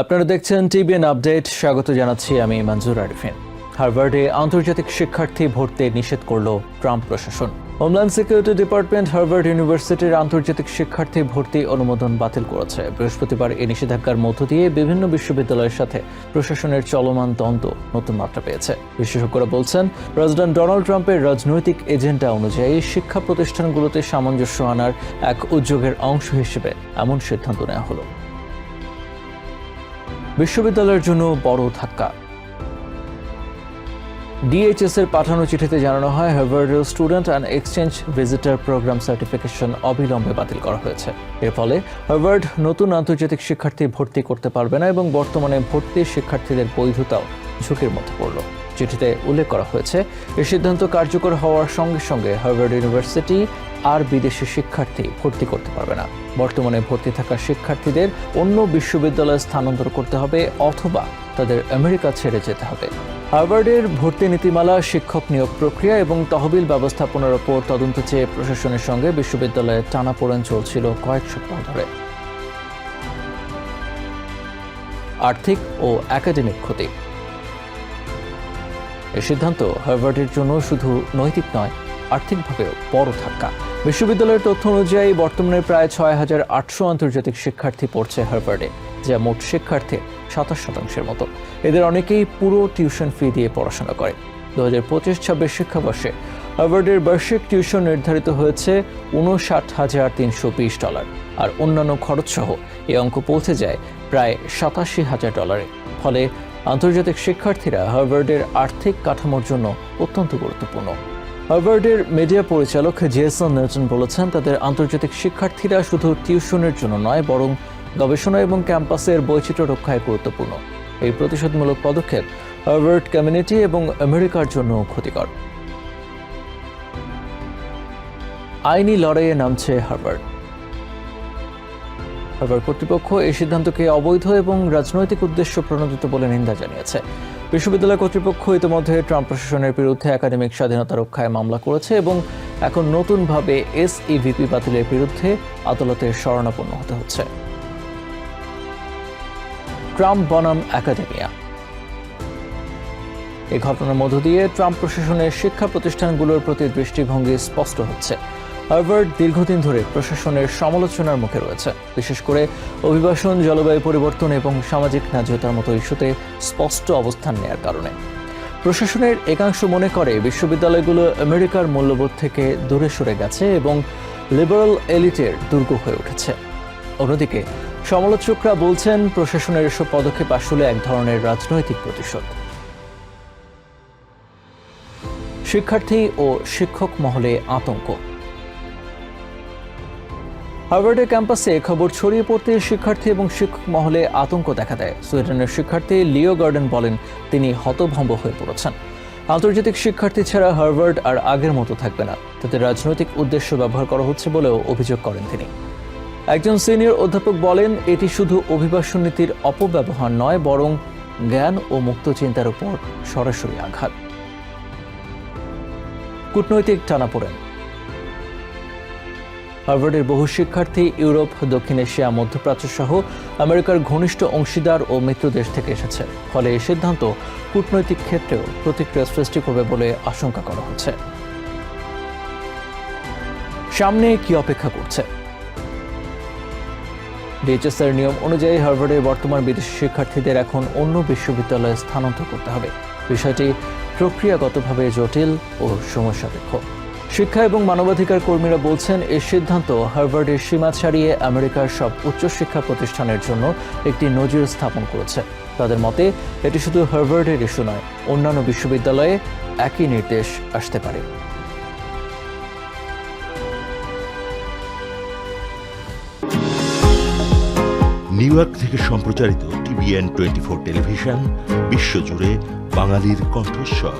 আপনারা দেখছেন TBN update. স্বাগত জানাচ্ছি আমি মঞ্জুর আরিফিন। হার্ভার্ডে আন্তর্জাতিক শিক্ষার্থী ভর্তি নিষেধ করল ট্রাম্প প্রশাসন। হোমল্যান্ড সিকিউরিটি ডিপার্টমেন্ট হার্ভার্ড ইউনিভার্সিটির আন্তর্জাতিক শিক্ষার্থী ভর্তি অনুমোদন বাতিল করেছে। বৃহস্পতিবার এই নিষেধাজ্ঞার মধ্য দিয়ে বিভিন্ন বিশ্ববিদ্যালয়ের সাথে প্রশাসনের চলমান দ্বন্দ্ব নতুন মাত্রা পেয়েছে। বিশেষজ্ঞরা বলছেন, প্রেসিডেন্ট ডোনাল্ড ট্রাম্পের রাজনৈতিক এজেন্ডা অনুযায়ী শিক্ষা প্রতিষ্ঠানগুলোতে সামঞ্জস্য আনার এক উদ্যোগের অংশ হিসেবে এমন সিদ্ধান্ত নেওয়া হলো। বিশ্ববিদ্যালয়ের জন্য বড় ধাক্কা। ডিএইচএস এর পাঠানো চিঠিতে জানানো হয়, হার্ভার্ডের student and exchange visitor program certification অবিলম্বে বাতিল করা হয়েছে। এর ফলে হার্ভার্ড নতুন আন্তর্জাতিক শিক্ষার্থী ভর্তি করতে পারবে না এবং বর্তমানে ভর্তি শিক্ষার্থীদের বৈধতাও ঝুঁকির মধ্যে পড়ল। চিঠিতে উল্লেখ করা হয়েছে এই সিদ্ধান্ত কার্যকর হওয়ার সঙ্গে সঙ্গে হার্ভার্ড ইউনিভার্সিটি আর বিদেশি শিক্ষার্থী ভর্তি করতে পারবে না। বর্তমানে ভর্তি থাকা শিক্ষার্থীদের অন্য বিশ্ববিদ্যালয়ে স্থানান্তর করতে হবে অথবা তাদের আমেরিকা ছেড়ে যেতে হবে। হার্ভার্ডের ভর্তি নীতিমালা, শিক্ষক নিয়োগ প্রক্রিয়া এবং তহবিল ব্যবস্থাপনার ওপর তদন্ত চেয়ে প্রশাসনের সঙ্গে বিশ্ববিদ্যালয়ে টানাপোড়েন চলছিল কয়েক সপ্তাহ ধরে। আর্থিক ও একাডেমিক ক্ষতি। এই সিদ্ধান্ত হার্ভার্ডের জন্য শুধু নৈতিক নয় আর্থিকভাবেও বড় ধাক্কা। বিশ্ববিদ্যালয়ের তথ্য অনুযায়ী বর্তমানে প্রায় ছয় হাজার আটশো আন্তর্জাতিক শিক্ষার্থী পড়ছে হার্ভার্ডে, যা মোট শিক্ষার্থীর সাতাশ শতাংশের মতো। এদের অনেকেই পুরো টিউশন ফি দিয়ে পড়াশোনা করে। দু হাজার পঁচিশ ছাব্বিশ শিক্ষাবর্ষে হার্ভার্ডের বার্ষিক টিউশন নির্ধারিত হয়েছে উনষাট হাজার তিনশো বিশ ডলার, আর অন্যান্য খরচ সহ এই অঙ্ক পৌঁছে যায় প্রায় সাতাশি হাজার ডলারে। ফলে আন্তর্জাতিক শিক্ষার্থীরা হার্ভার্ডের আর্থিক কাঠামোর জন্য অত্যন্ত গুরুত্বপূর্ণ। হার্ভার্ডের মিডিয়া পরিচালক জেসন নেলসন বলেছেন, তাদের আন্তর্জাতিক শিক্ষার্থীরা শুধু টিউশনের জন্য নয়, বরং গবেষণা এবং ক্যাম্পাসের বৈচিত্র্য রক্ষায় গুরুত্বপূর্ণ। এই প্রতিশোধমূলক পদক্ষেপ হার্ভার্ড কমিউনিটি এবং আমেরিকার জন্য ক্ষতিকর। আইনি লড়াইয়ে নামছে হার্ভার্ড। হার্ভার্ড কর্তৃপক্ষ এই সিদ্ধান্তকে অবৈধ এবং রাজনৈতিক উদ্দেশ্য প্রণোদিত বলে নিন্দা জানিয়েছে। বিশ্ববিদ্যালয় কর্তৃপক্ষ ইতিমধ্যে ট্রাম্প প্রশাসনের বিরুদ্ধে একাডেমিক স্বাধীনতা রক্ষায় মামলা করেছে এবং এখন নতুনভাবে এসইভিপি বাতিলের বিরুদ্ধে আদালতের শরণাপন্ন হতে হচ্ছে। ট্রাম্প বনাম একাডেমিয়া। এই ঘটনার মধ্য দিয়ে ট্রাম্প প্রশাসনের শিক্ষা প্রতিষ্ঠানগুলোর প্রতি দৃষ্টিভঙ্গি স্পষ্ট হচ্ছে। হার্ভার্ড দীর্ঘদিন ধরে প্রশাসনের সমালোচনার মুখে রয়েছে। বিশেষ করে অভিবাসন, জলবায়ু পরিবর্তন এবং সামাজিক ন্যায্যতার মতো ইস্যুতে স্পষ্ট অবস্থান নেয়ার কারণে। প্রশাসনের একাংশ মনে করে বিশ্ববিদ্যালয়গুলো আমেরিকার মূল্যবোধ থেকে দূরে সরে গেছে এবং লিবারাল এলিটের দুর্গ হয়ে উঠেছে। অন্যদিকে, সমালোচকরা বলছেন প্রশাসনের এসব পদক্ষেপ আসলে এক ধরনের রাজনৈতিক প্রতিশোধ। শিক্ষার্থী ও শিক্ষক মহলে আতঙ্ক। হার্ভার্ডের ক্যাম্পাসে খবর ছড়িয়ে পড়তে শিক্ষার্থী এবং শিক্ষক মহলে আতঙ্ক দেখা দেয়। সুইডেনের শিক্ষার্থী লিও গার্ডেন বলেন, তিনি হতভম্ব হয়ে পড়েছেন। আন্তর্জাতিক শিক্ষার্থী ছাড়া হার্ভার্ড আর আগের মতো থাকবে না। তাদের রাজনৈতিক উদ্দেশ্য ব্যবহার করা হচ্ছে বলেও অভিযোগ করেন তিনি। একজন সিনিয়র অধ্যাপক বলেন, এটি শুধু অভিবাসন নীতির অপব্যবহার নয়, বরং জ্ঞান ও মুক্ত চিন্তার উপর সরাসরি আঘাত। কূটনৈতিক টানাপোড়েন। হার্ভার্ডের বহু শিক্ষার্থী ইউরোপ, দক্ষিণ এশিয়া, মধ্যপ্রাচ্য সহ আমেরিকার ঘনিষ্ঠ অংশীদার ও মিত্র দেশ থেকে এসেছে। ফলে এই সিদ্ধান্ত কূটনৈতিক ক্ষেত্রেও প্রতিক্রিয়া সৃষ্টি করবে বলে আশঙ্কা করা হচ্ছে। সামনে কি অপেক্ষা করছে? ডিএইচএস এর নিয়ম অনুযায়ী হার্ভার্ডের বর্তমান বিদেশি শিক্ষার্থীদের এখন অন্য বিশ্ববিদ্যালয়ে স্থানান্তর করতে হবে। বিষয়টি প্রক্রিয়াগতভাবে জটিল ও সমস্যাপেক্ষ। শিক্ষা এবং মানবাধিকার কর্মীরা বলছেন এই সিদ্ধান্ত হার্ভার্ডের সীমা ছাড়িয়ে আমেরিকার সব উচ্চশিক্ষা প্রতিষ্ঠানের জন্য একটি নজির স্থাপন করেছে। তাদের মতে, এটি শুধু হার্ভার্ডের ইস্যু নয়, অন্যান্য বিশ্ববিদ্যালয়ে একই নির্দেশ আসতে পারে। নিউ ইয়র্ক থেকে সম্প্রচারিত টিভিএন টোয়েন্টি ফোর টেলিভিশন, বিশ্বজুড়ে বাঙালির কণ্ঠস্বর।